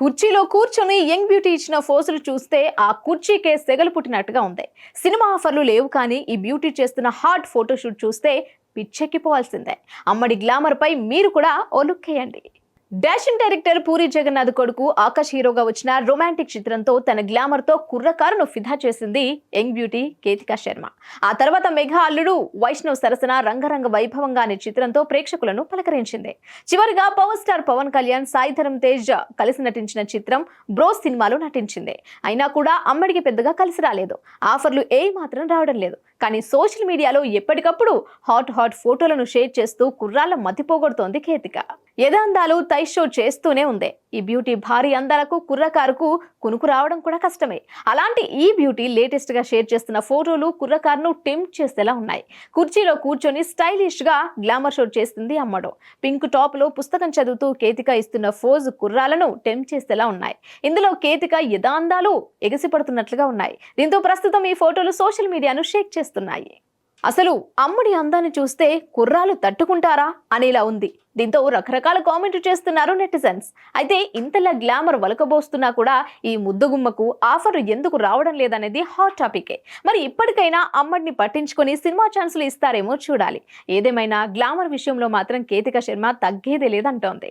కుర్చీలో కూర్చొని young beauty ఇచ్చిన ఫోజులు చూస్తే ఆ కుర్చీకే సెగలు పుట్టినట్టుగా ఉంది. సినిమా ఆఫర్లు లేవు కానీ ఈ బ్యూటీ చేస్తున్న హాట్ ఫోటోషూట్ చూస్తే పిచ్చెక్కిపోవాల్సిందే. అమ్మడి గ్లామర్ పై మీరు కూడా ఓ లుక్ వేయండి. డాషింగ్ డైరెక్టర్ పూరి జగన్నాథ్ కొడుకు ఆకాష్ హీరోగా వచ్చిన రొమాంటిక్ చిత్రంతో తన గ్లామర్తో కుర్రకారును ఫిదా చేసింది యంగ్ బ్యూటీ కేతికా శర్మ. ఆ తర్వాత మెఘా అల్లుడు వైష్ణవ్ సరసన రంగరంగ వైభవంగా అనే చిత్రంతో ప్రేక్షకులను పలకరించింది. చివరిగా పవర్ స్టార్ పవన్ కళ్యాణ్ సాయిధరం తేజ్ కలిసి నటించిన చిత్రం బ్రోస్ సినిమాలో నటించింది. అయినా కూడా అమ్మడికి పెద్దగా కలిసి రాలేదు. ఆఫర్లు ఏ మాత్రం రావడం లేదు. కానీ సోషల్ మీడియాలో ఎప్పటికప్పుడు హాట్ హాట్ ఫోటోలను షేర్ చేస్తూ కుర్రాళ్ళ మతిపోగొడుతోంది కేతిక. యదాందాలు తై షో చేస్తూనే ఉంది. ఈ బ్యూటీ భారీ అందాలకు కుర్రకారుకు కునుకు రావడం కూడా కష్టమే. అలాంటి ఈ బ్యూటీ లేటెస్ట్గా షేర్ చేస్తున్న ఫోటోలు కుర్రకారును టెంప్ట్ చేసేలా ఉన్నాయి. కుర్చీలో కూర్చొని స్టైలిష్గా గ్లామర్ షో చేస్తుంది అమ్మడు. పింక్ టాప్లో పుస్తకం చదువుతూ కేతిక ఇస్తున్న ఫోజ్ కుర్రాలను టెంప్ చేసేలా ఉన్నాయి. ఇందులో కేతిక యదాందాలు ఎగసిపడుతున్నట్లుగా ఉన్నాయి. దీంతో ప్రస్తుతం ఈ ఫోటోలు సోషల్ మీడియాను షేక్ చేస్తున్నాయి. అసలు అమ్మడి అందాన్ని చూస్తే కుర్రాలు తట్టుకుంటారా అనేలా ఉంది. దీంతో రకరకాల కామెంట్లు చేస్తున్నారు నెటిజన్స్. అయితే ఇంతలా గ్లామర్ వలకబోస్తున్నా కూడా ఈ ముద్దుగుమ్మకు ఆఫర్ ఎందుకు రావడం లేదనేది హాట్ టాపికే. మరి ఇప్పటికైనా అమ్మడిని పట్టించుకొని సినిమా ఛాన్సులు ఇస్తారేమో చూడాలి. ఏదేమైనా గ్లామర్ విషయంలో మాత్రం కేతిక శర్మ తగ్గేదే లేదంటోంది.